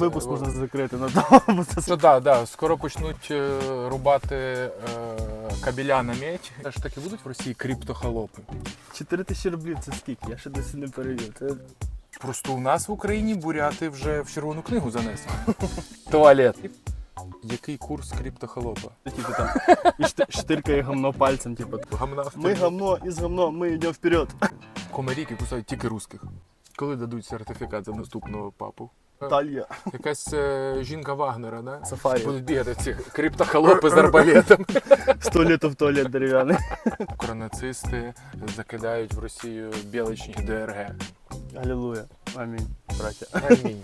Випуск можна закрити на тому, це Що да, да, скоро почнуть е, рубати е, кабеля на медь. Та ж таки будуть в Росії криптохолопи. 4 тисячі рублів це скільки? Я ще досі не перевів. Це Просто у нас в Україні буряти вже в червону книгу занесли. Туалет. Який курс криптохолопа? типу там і шти- штиркає гамно пальцем, типу. Гамна в Ми тобі. гамно, із гамно, ми йдемо вперед. Комаріки кусають тільки русських. Коли дадуть сертифікат за наступного папу? Талья, Якась е, жінка Вагнера, да? сафарі. Будуть бігати ці криптохолопи з арбалетом. Сто літів туалет дерев'яний. Коронацисти закидають в Росію білочні ДРГ. Алілуя. Амінь, браття. Амінь.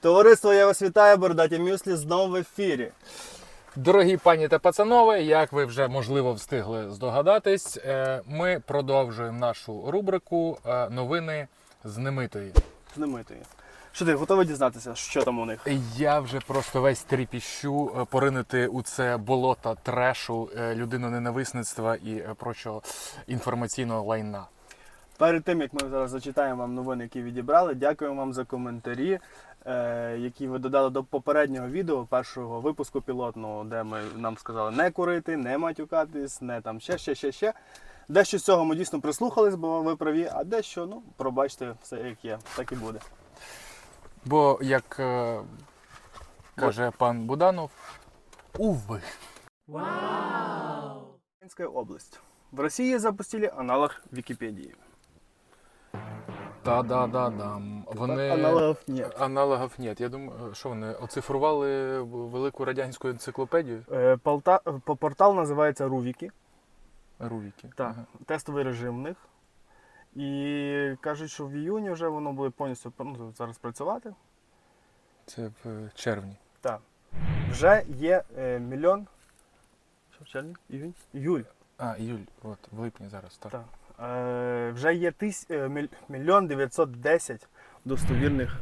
Товариство, я вас вітаю, Бордаті Мюслі, знову в ефірі. Дорогі пані та пацанове, як ви вже можливо встигли здогадатись, е, ми продовжуємо нашу рубрику е, новини з немитої. Знаменитої. Що ти готовий дізнатися, що там у них? Я вже просто весь тріпіщу е, поринути у це болото трешу, е, людиноненависництва і прочого інформаційного лайна. Перед тим як ми зараз зачитаємо вам новини, які відібрали, дякуємо вам за коментарі, е, які ви додали до попереднього відео, першого випуску пілотного, де ми нам сказали не курити, не матюкатись, не там ще, ще, ще, ще. Дещо з цього ми дійсно прислухались, бо ви праві, а дещо, ну, пробачте, все як є, так і буде. Бо, як е, каже пан Буданов, уви. Українська область. В Росії запустили аналог Вікіпедії. Та-да-да-дам. Вони... Аналогів нет. Аналогів нет. Я думаю, що вони оцифрували велику радянську енциклопедію Е, Полта... Портал називається Рувіки. Рувіки. Так, Ага. тестовий режим в них. І кажуть, що в іюні вже воно буде повністю ну, зараз працювати. Це в е, червні. Так. Вже є е, мільйон. Що в червні? Іюнь? Іюль. А, іюль, от, в липні зараз, так. Так. Е, вже є е, міль- мільйон 910 достовірних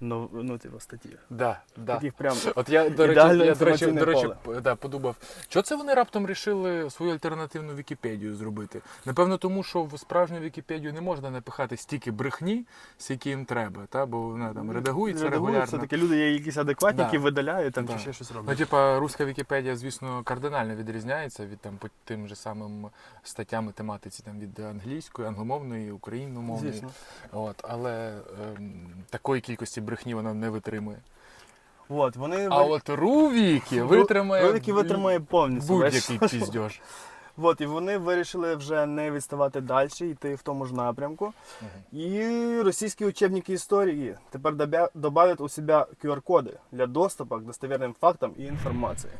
ну, типу, статей. Да, да. Таких прям. От я, до речі, Ідеальне я, до речі, інформаційне до речі да, подумав, що це вони раптом рішили свою альтернативну Вікіпедію зробити? Напевно, тому що в справжню Вікіпедію не можна напихати стільки брехні, скільки їм треба, та? бо вона там редагується регулярно. Все-таки люди є якісь адекватні, Да. які видаляють там Да. чи ще щось Ну, роблять. типа, руська Вікіпедія, звісно, кардинально відрізняється від там по тим же самим статтям і тематиці там від англійської, англомовної, україномовної. Звісно. От, але ем, такої кількості брехні вона не витримує. От, вони А от Рувіки витримає Ролики витримає повністю. будь-який весь. піздьош. От, і вони вирішили вже не відставати далі, йти в тому ж напрямку. І російські учебники історії тепер добавят у себе QR-коди для доступу к достовірним фактам і інформації.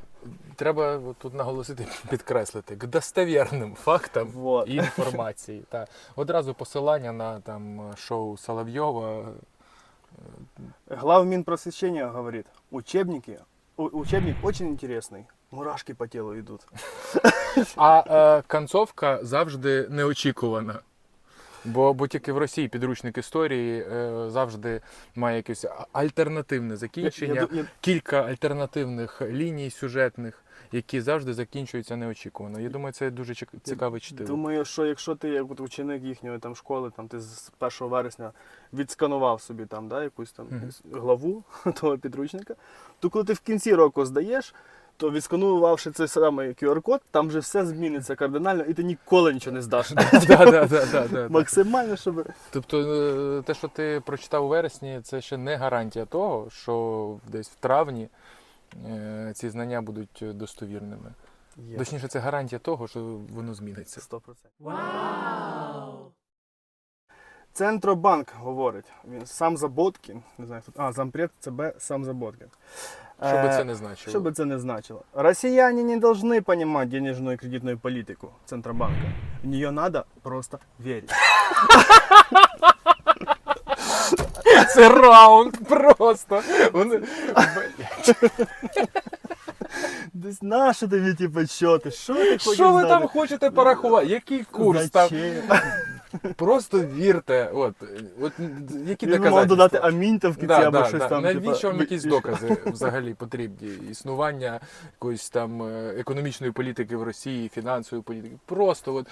Треба тут наголосити, підкреслити к достовірним фактам Вот. і інформації. Та одразу посилання на там шоу Соловйова. Глава Минпросвещения говорит, учебники, учебник очень интересный, мурашки по телу идут. А е, концовка завжди неочікувана. Бо, бо тільки в Росії підручник історії е, завжди має якесь альтернативне закінчення, Я- я- я- кілька альтернативних ліній сюжетних, які завжди закінчуються неочікувано. Я думаю, це дуже цікаве чтиво. Думаю, що якщо ти як от ученик їхньої там школи, там ти з 1 вересня відсканував собі там да, якусь там Мгм. главу того підручника, то коли ти в кінці року здаєш, то відсканувавши цей самий QR-код, там вже все зміниться кардинально, і ти ніколи нічого не здаш. Максимально, щоб Тобто е, те, що ти прочитав у вересні, це ще не гарантія того, що десь в травні е, ці знання будуть достовірними. Точніше, це гарантія того, що воно зміниться. 100%. Центробанк говорить. Він сам Заботкін. Не знаю, хто. А, зампред ЦБ сам Заботкін. Що би Е, це не значило. Что бы это ни значило. Россияне не должны понимать денежную и кредитную политику Центробанка. В нее надо просто верить. Це раунд просто. Вони... Блядь. Десь наші тобі ті підсчоти? Що ти хочеш Що ви знати? там хочете порахувати? Який курс там? Зачем? Просто вірте. От, от які Він мав додати амінь там в кінці Да, або да, щось да. там. Навіщо вам якісь докази взагалі потрібні? Існування якоїсь там е, економічної політики в Росії, фінансової політики. Просто от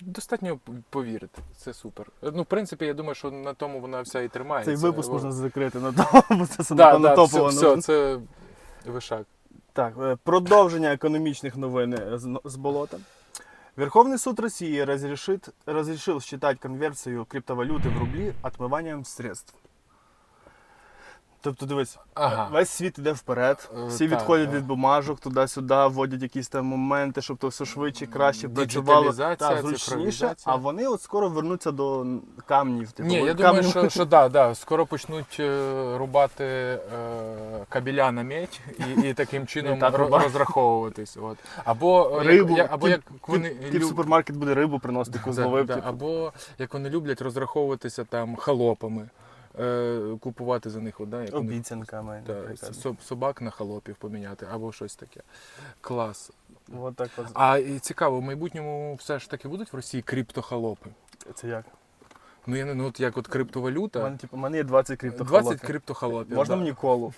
Достатньо повірити, це супер. Ну, в принципі, я думаю, що на тому вона вся і тримається. Цей випуск можна закрити на тому, це Да, напевно да, все, все, це вишак. Так, е, продовження економічных новин з, з болота. Верховный суд России разрешит, разрешил считать конверсию криптовалюты в рубли отмыванием средств. Тобто, дивись, Ага. весь світ іде вперед, Е, всі так, відходять да. від бумажок туди-сюди, вводять якісь там моменти, щоб то все швидше, краще працювало. Так, зручніше. А вони от скоро вернуться до камнів. Типу, Ні, я от думаю, що, що да, да, скоро почнуть е, рубати е, кабеля на медь і, і таким чином так розраховуватись. От. Або, е, рибу. як, або як вони люб- супермаркет буде рибу приносити, яку Да, зловив. да, типу. Або як вони люблять розраховуватися там халопами, е, купувати за них, да, як вони Обіцянками. Да, наприклад. со- собак на холопів поміняти або щось таке. Клас. От так от. А і цікаво, в майбутньому все ж таки будуть в Росії криптохолопи? Це як? Ну я не ну от як от У криптовалюта. мене, типу, у мене є 20 криптохолопів. 20 криптохолопів. Можна да. мені колу?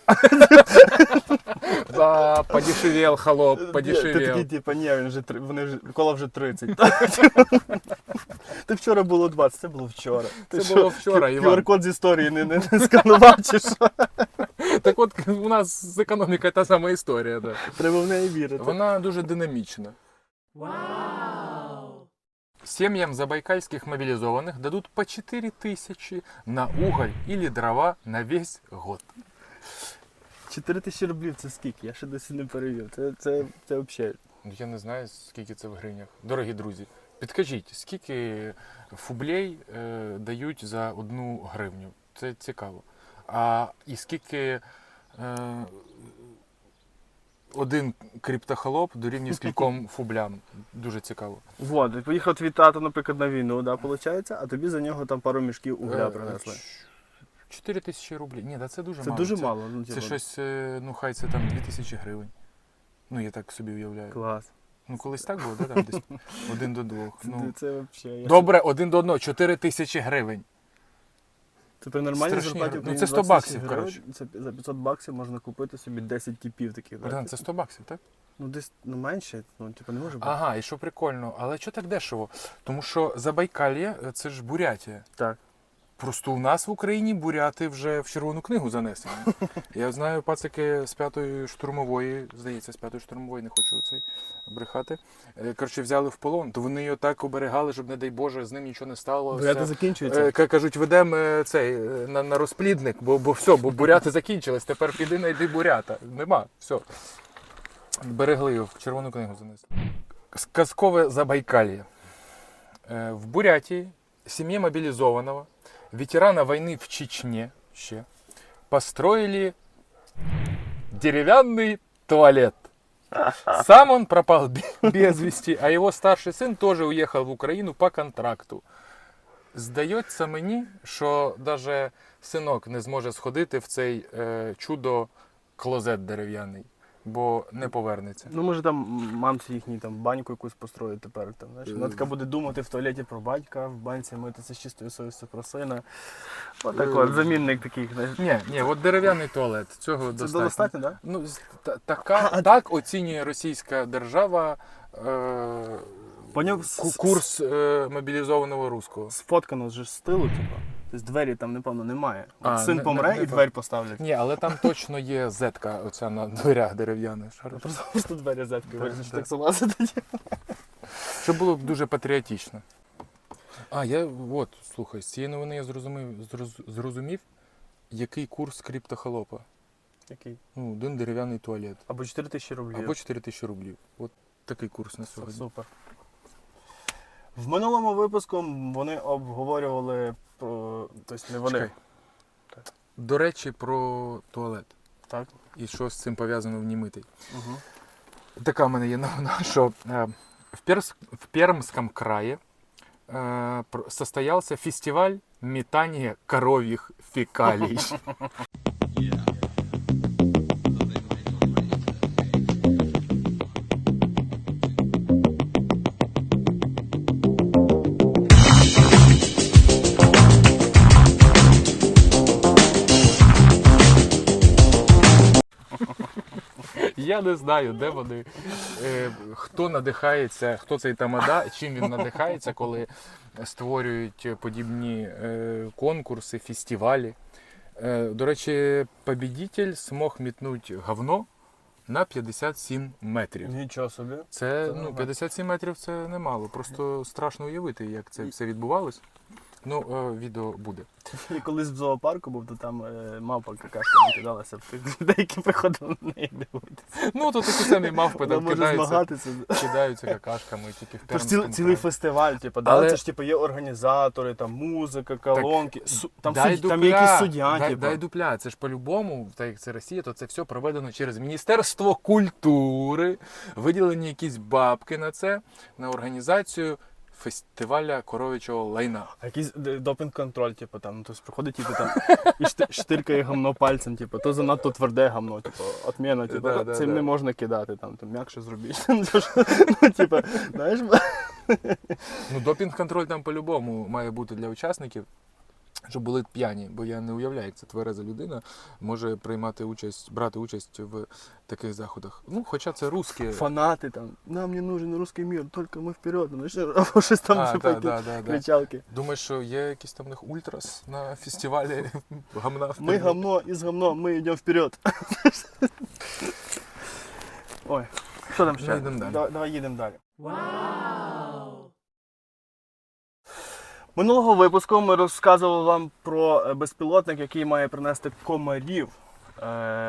Да, подешевел холоп, Ти подешевел. такий, типу, ні, він вже три- вони вже кола вже 30. Ти вчора було 20, це було вчора. Ти Це що, було вчора, Іван. QR-код з історії не, не, не сканував чи що? Так от у нас з економікою та сама історія. Да. Треба в неї вірити. Вона дуже динамічна. Семьям забайкальских мобилизованных дадут по 4 тысячи на уголь или дрова на весь год. 4 тисячі рублів це скільки? Я ще досі не перевів. Це, це, це взагалі. Ну, Я не знаю, скільки це в гривнях. Дорогі друзі, підкажіть, скільки фублей е, дають за одну гривню? Це цікаво. А і скільки е, один криптохолоп дорівнює скільком фублям? Дуже цікаво. Вот, поїхав твій тато, наприклад, на війну, да, виходить, а тобі за нього там пару мішків угля Е, принесли. 4 тисячі рублів. Ні, да, це дуже Це мало. дуже це, мало. Ну, Це типу, щось, е, ну хай це там 2 тисячі гривень. Ну, я так собі уявляю. Клас. Ну, колись так було, да, там десь один до двох. Ну, це взагалі. добре, один до одного, 4 тисячі гривень. Це при нормальній Страшні зарплаті. гроші. Ну, це 100 20 баксів, гривень, коротше. Це за 500 баксів можна купити собі 10 типів таких. да. Богдан, це 100 баксів, так? Ну десь ну, менше, ну типу не може бути. Ага, і що прикольно, але що так дешево? Тому що Забайкальє е, це ж Бурятія. Так. Просто у нас в Україні буряти вже в червону книгу занесені. Я знаю пацики з п'ятої штурмової, здається, з п'ятої штурмової, не хочу цей брехати. Е, Коротше, взяли в полон, то вони його так оберегали, щоб, не дай Боже, з ним нічого не сталося. Буряти закінчується. Е, Кажуть, ведемо е, цей на, на розплідник, бо, бо все, бо буряти закінчились. Тепер піди знайди бурята. Нема, все. Берегли його в червону книгу занесли. Сказкове Забайкалье. Е, В Бурятии семье мобилизованного, ветерана войны в Чечне, ще, построили деревянный туалет. Сам он пропал бе- без вести, а его старший сын тоже уехал в Украину по контракту. Здається мені, що навіть синок не зможе сходити в цей е, чудо клозет дерев'яний, бо не повернеться. Ну, може там мамці їхній там баньку якусь построїть тепер. Там, знаєш. Вона така буде думати в туалеті про батька, в банці митися з чистою совістю про сина. Отак от, замінник таких. знаєш. Ні, ні, от дерев'яний туалет. Цього Це достатньо. достатньо, так? Ну, з- та- така, так оцінює російська держава е, Поняв? ку- курс е, мобілізованого руського. Сфоткано ж з стилу, типу. Тобто двері там, напевно, немає. От А, син не- помре не- не і двері поставлять. Ні, але там точно є зетка оця на дверях дерев'яна. Просто, просто двері зеткою, Так, вирішиш так. так залазити. Що було б дуже патріотично. А, я от, слухай, з цієї новини я зрозумів, зроз- зрозумів, який курс криптохолопа. Який? Ну, один дерев'яний туалет. Або 4 тисячі рублів. Або 4 тисячі рублів. От такий курс на Це сьогодні. Супер. В минулому випуску вони обговорювали про. Тобто не вони. Чекай. До речі, про туалет. Так. І що з цим пов'язано в Німитий. Угу. Така в мене є новина, що е, в, Перс, в Пермском крае е, состоялся фестиваль метания коровьих фекалий. Я не знаю, де вони. Е, хто надихається, хто цей тамада, чим він надихається, коли створюють подібні е, конкурси, фестивалі. Е, до речі, побідитель змог мітнути говно на 57 метрів. Нічого собі. Це Це ну, нормально. 57 метрів це немало. Просто страшно уявити, як це все відбувалось. Ну, е, відео буде. Я колись в зоопарку був, то там е, мавпа какашка накидалася в тих людей, які приходили на неї дивитися. Ну, то такі самі мавпи Вона там може кидаються, змагатися. кидаються какашками тільки в Тож Пермському цілий, цілий фестиваль, типу, да? Але- це ж типу, є організатори, там музика, колонки, су- там, дай суд, там є якісь суддя, дай, типу. дай дупля. Це ж по-любому, так як це Росія, то це все проведено через Міністерство культури, виділені якісь бабки на це, на організацію фестиваля коров'ячого лайна. А якийсь допінг-контроль, типу, там, хтось тобто приходить, типу, там, і шти- штиркає гамно пальцем, типу, то занадто тверде гамно, типу, отміна, типу, Да, да, цим да. не можна кидати, там, там м'якше зробіть. Ну, то ну, типу, знаєш, Ну, допінг-контроль там по-любому має бути для учасників, щоб були п'яні, бо я не уявляю, як ця твереза людина може приймати участь, брати участь в таких заходах. Ну, хоча це русські. фанати там, нам не нужен русский мир, тільки ми вперед, ну, ще, або щось там, А, да, да, да, да. кричалки. Думаєш, що є якісь там них ультрас на фестивалі гамна? в Ми гамно із гамно, ми йдемо вперед. Ой, що там ще? Ну, йдемо далі. Давай, давай їдемо далі. Минулого випуску ми розказували вам про е, безпілотник, який має принести комарів е,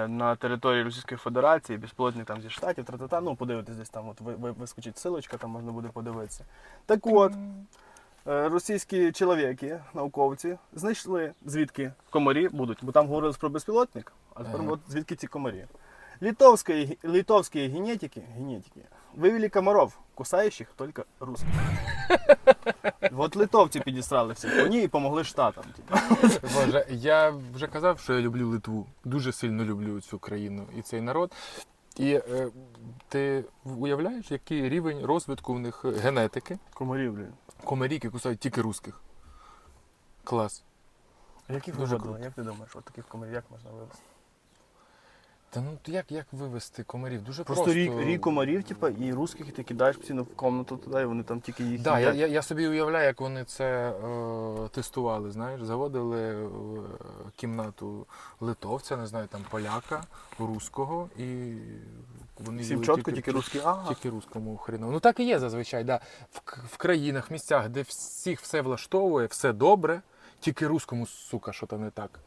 на території Російської Федерації. Безпілотник там зі штатів, тра-та-та. Ну, подивитись десь там, от ви- ви- вискочить силочка, там можна буде подивитися. Так от, е, російські чоловіки, науковці, знайшли звідки комарі будуть, бо там говорилось про безпілотник, а тепер Ага. от звідки ці комарі. Литовские, литовские генетики, генетики вывели комаров, кусающих только русских. Вот литовці підістрали всіх коні і помогли штатам. Боже, я вже казав, що я люблю Литву. Дуже сильно люблю цю країну і цей народ. І е, ти уявляєш, який рівень розвитку в них генетики? Комарів, блін. Комаріки кусають тільки русських. Клас. А Як Дуже виводили? круто. Як ти думаєш, от таких комарів як можна вивести? Та ну як, як вивести комарів? Дуже Просто, просто. рік, рік комарів, типу, і русських, і ти кидаєш постійно в комнату туди, і вони там тільки їх Да, я, їдять. я, я собі уявляю, як вони це е, тестували. Знаєш, заводили в кімнату литовця, не знаю, там поляка, руського, і вони Всім їли чітко, тільки русські. Ага. Тільки руському хріну. Ну так і є зазвичай. Да. В, к- в країнах, місцях, де всіх все влаштовує, все добре, тільки руському, сука, що то не так.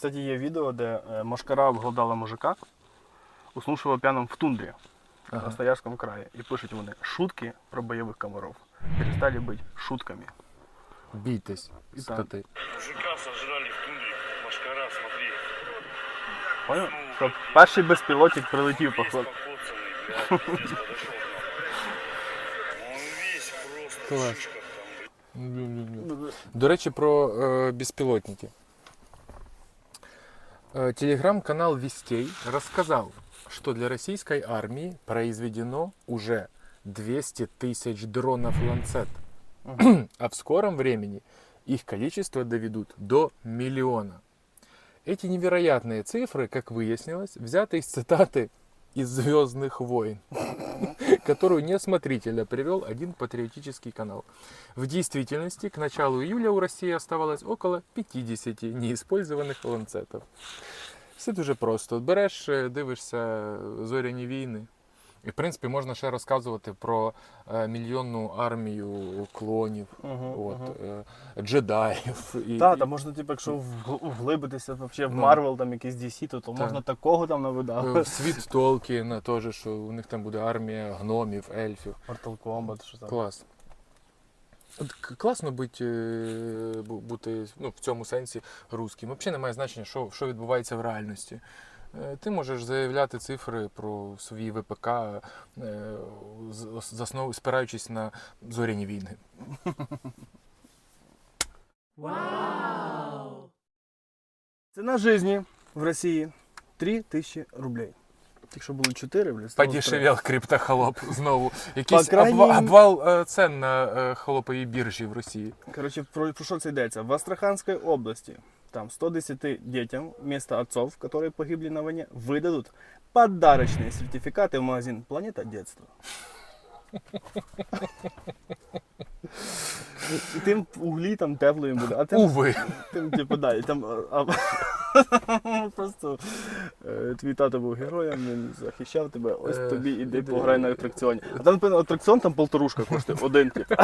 Кстати, є відео, де е, машкара обглодала мужика, уснувшего п'яним в тундрі на Ага. Стоярському краї. І пишуть вони шутки про бойових комаров. Перестали бути шутками. Бійтесь, І скоти. Мужика сожрали в тундре. Машкара, смотри. Понял? Що перший безпілотник прилетів, Весь походу. покоцанный, блядь, здесь подошел к нам. Он весь просто Класс. в шишках там, блядь. До речі, про е, безпілотники. Э, Телеграм-канал Вестей рассказал, что для российской армии произведено уже 200 тысяч дронов «Ланцет», а в скором времени их количество доведут до миллиона. Эти невероятные цифры, как выяснилось, взяты из цитаты из «Звездных войн», которую неосмотрительно привел один патриотический канал. В действительности, к началу июля у России оставалось около 50 неиспользованных ланцетов. Все дуже просто. Береш, е, дивишся зоряні війни. І, в принципі, можна ще розказувати про е, мільйонну армію клонів, Угу, от, е, джедаїв. І, Так, та можна, типу, якщо вгл- вглибитися вообще в. Марвел, там якийсь DC, то, то Так. можна такого там е, навидати. Світ Толкіна теж, що у них там буде армія гномів, ельфів. Mortal Kombat, що там. Клас. Класно бути, е, бути ну, в цьому сенсі русським. Взагалі немає значення, що, що відбувається в реальності. Е, Ти можеш заявляти цифри про свої ВПК, е, заснов... спираючись на зоряні війни. Ціна житті в Росії 3 тисячі рублей. Якщо було 4, блядь, стало Подешевел криптохолоп знову. Якийсь обва- обвал е, цен на холоповій біржі в Росії. Коротше, про, про що це йдеться? В Астраханській області там 110 дітям вместо отцов, которые погибли на войне, выдадут подарочные сертификаты в магазин Планета Детства. І тим углі там тепло їм буде. А тим, Уви. тим типу, да, і там а, а, просто е, твій тато був героєм, він захищав тебе, ось Е, тобі іди іди. пограй на атракціоні. А там, напевно, атракціон там полторушка коштує, один типу.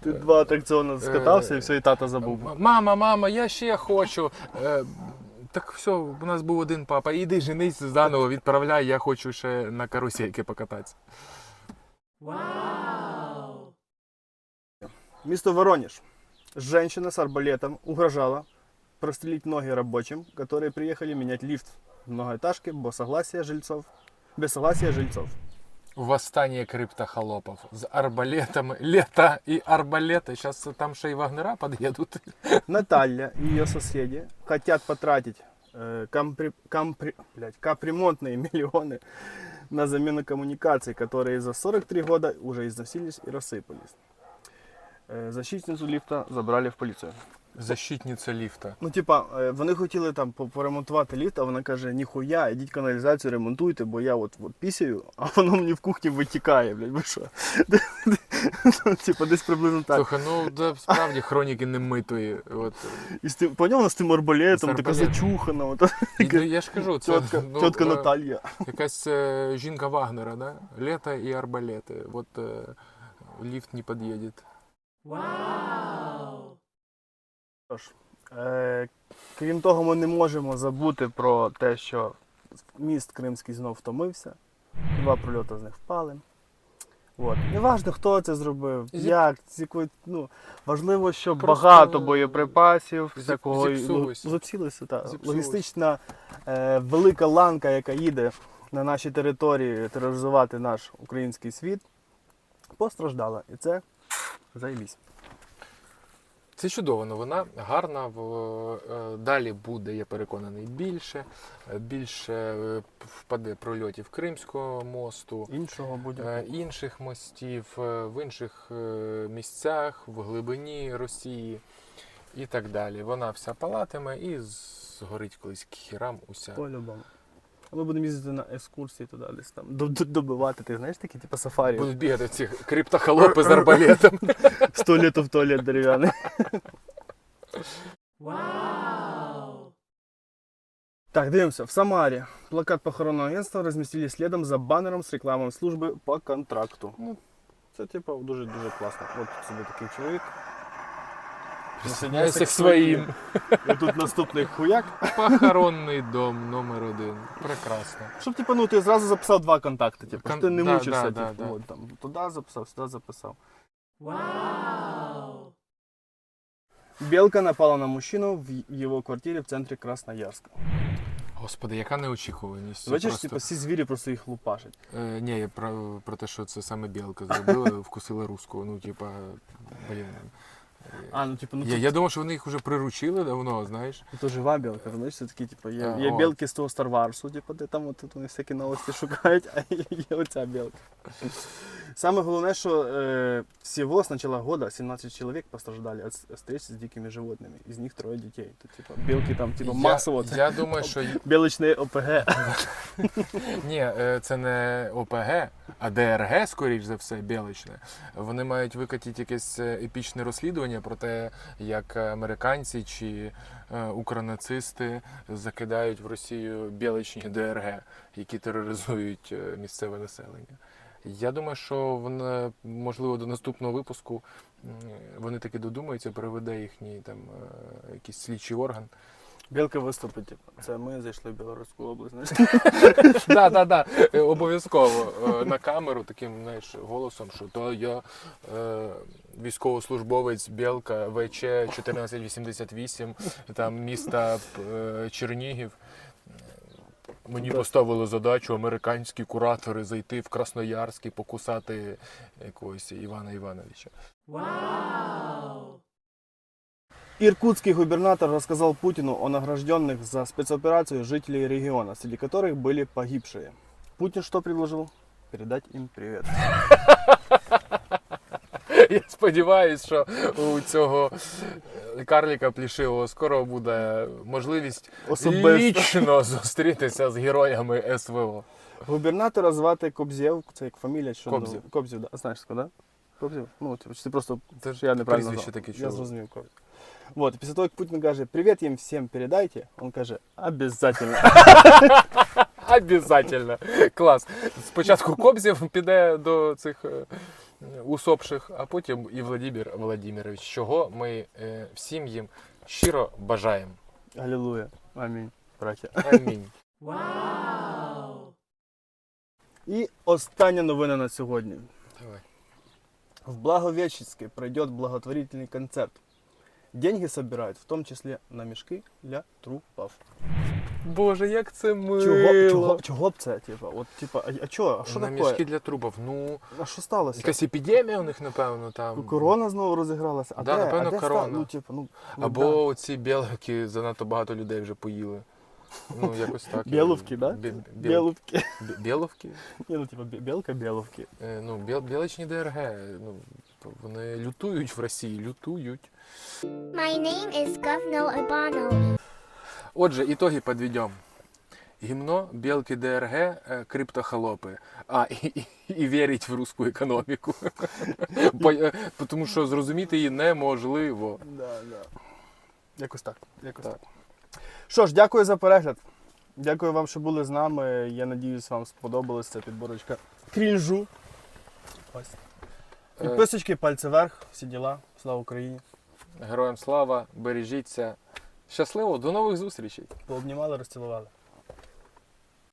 Ти два атракціони скатався і все, і тата забув. Мама, мама, я ще хочу. Е, так все, у нас був один папа. Іди женись заново, відправляй, я хочу ще на карусельки покататися. Место Воронеж. Женщина с арбалетом угрожала прострелить ноги рабочим, которые приехали менять лифт в многоэтажке без согласия жильцов. Без согласия жильцов. Восстание криптохолопов з арбалетами. Лето и арбалеты. Сейчас там ще вагнера під'їдуть. Наталья и ее соседи хотят потратить э, компри- компри- блядь, капремонтные миллионы на замену коммуникаций, которые за 43 года уже износились и рассыпались. Э, защитницу лифта забрали в полицию. Защитниця ліфта. Ну, типа, е, вони хотіли там поремонтувати ліфт, а вона каже, ніхуя, ідіть каналізацію ремонтуйте, бо я от, от пісяю, а воно мені в кухні витікає, блядь, ви що? Типа, десь приблизно так. Слухай, ну да, справді хроніки немитої. От. І з тим, поняв, вона з тим арбалетом, така зачухана, от, І, ну, я ж кажу, це тітка, ну, тітка е, Наталія. якась е, жінка Вагнера, да? Лето і арбалети. От е, ліфт не під'їде. Ж, е, крім того, ми не можемо забути про те, що міст Кримський знов втомився, два прильоти з них впали. От. Неважно, хто це зробив, Зі- як, якої, ну, важливо, що Просто, багато боєприпасів, зі- всякого ну, так. Логістична е, велика ланка, яка їде на наші території тероризувати наш український світ, постраждала. І це заєбісь. Це чудова новина, гарна. е, Далі буде, я переконаний, більше. Е, Більше е, впаде прольотів Кримського мосту, Іншого будь-якого. е, інших мостів, в інших місцях, в глибині Росії і так далі. Вона вся палатиме і згорить колись к хірам уся. По-любому. А ми будемо їздити на екскурсії туди, десь там до- до- добивати. Ти знаєш такі, типу сафарі. Будуть бігати ці криптохолопи з арбалетом. З туалету в туалет дерев'яний. Так, дивимося. В Самарі плакат похоронного агентства розмістили слідом за банером з рекламою служби по контракту. Ну, Це типу дуже дуже класно. От собі такий чоловік. Присоединяйся к своїм. І тут наступний хуяк. Похоронний дом номер один. Прекрасно. Щоб типу, ну ти зразу записав два контакти. Типу, Кон- щоб ти не да, мучився. да, типу, да, да. От, там, туди записав, сюди записав. Белка напала на мужчину в его квартире в центрі Красноярська. Господи, яка неочікуваність. Бачиш, Просто- типу, всі звірі просто їх лупашать. Е, ні, я про, про те, що це саме білка зробила, вкусила руську. Ну, типа, блін. А, ну типу, ну Я, це, я думав, що вони їх вже приручили давно, знаєш. то жива білка, знаєш, це такі, типу, є, А, є о. білки з того Star Wars, типу, де там от, тут вони всякі новості шукають, а є, є оця білка. Саме головне, що е, всього з начала года 17 чоловік постраждали від встречи з дикими животними. Із них троє дітей. То, типу, білки там, типу, масово. Я, я думаю, що Білочне ОПГ. ні, е, це не ОПГ, а ДРГ, скоріш за все, білочне. Вони мають викатити якесь е, епічне розслідування про те, як американці чи укранацисти закидають в Росію біличні ДРГ, які тероризують е, місцеве населення. Я думаю, що вони, можливо, до наступного випуску вони таки додумаються, приведе їхній там е, якийсь слідчий орган. Білка виступить, типу. Це ми зайшли в Білоруську область. Так, так, так. Обов'язково е, на камеру таким знаєш, голосом, що то я е, військовослужбовець Білка ВЧ 1488, там міста е, Чернігів. Мені Так. поставили задачу американські куратори зайти в Красноярськ і покусати якогось Івана Івановича. Иркутский губернатор рассказал Путину о награжденных за спецоперацию жителей региона, среди которых были погибшие. Путин что предложил? Передать им привет. Я сподіваюся, що у цього е, карліка плішивого скоро буде можливість Особисто. лічно зустрітися з героями СВО. Губернатора звати Кобзєв, це як фамілія, що Кобзєв. ну, Кобзєв, да. знаєш, да? Кобзєв? Ну, типу, чи ти просто Це що я неправильно прізвище назвав. таке Я чув. зрозумів Кобзєв. Вот, після того, як Путін каже, привіт їм всім передайте, він каже, обязательно. Обязательно. Клас. Спочатку Кобзєв піде до цих е, усопших, а потім і Владимир Владимирович, чого ми е, всім їм щиро бажаємо. Алілуя. Амінь, браття. Амінь. І остання новина на сьогодні. Давай. В Благовещенске пройдет благотворительный концерт. Деньги собирают, в том числе на мешки для трупов. Боже, як це мило. Чого, чого, чого б це? Типа, от, типа, а, а чого? А що на таке? мішки для трупів. Ну, А що сталося? якась епідемія у них, напевно, там. Корона знову розігралася. А Да, де? напевно, а де корона. Ну, типу, ну, ну, Або ці білки занадто багато людей вже поїли. Ну, якось так. Біловки, да? Бі- да. біл- Біловки. Біловки? Ні, ну, типа, білка, біловки. Е, Ну, біл, білочні ДРГ. Ну, вони лютують в Росії, лютують. My name is Govno Abano. Отже, ітоги підведемо. Гімно, білки ДРГ, е, криптохолопи. А, і, і, і вірить в русську економіку. Е, Тому що зрозуміти її неможливо. Да, да. Якось так. Якось Так. так. Що ж, дякую за перегляд. Дякую вам, що були з нами. Я надіюсь, вам сподобалася ця підборочка крінжу. Ось. Е, Підписочки, пальці вверх, всі діла. Слава Україні. Героям слава, бережіться. Щасливо, до нових зустрічей! Пообнімали, розцілували.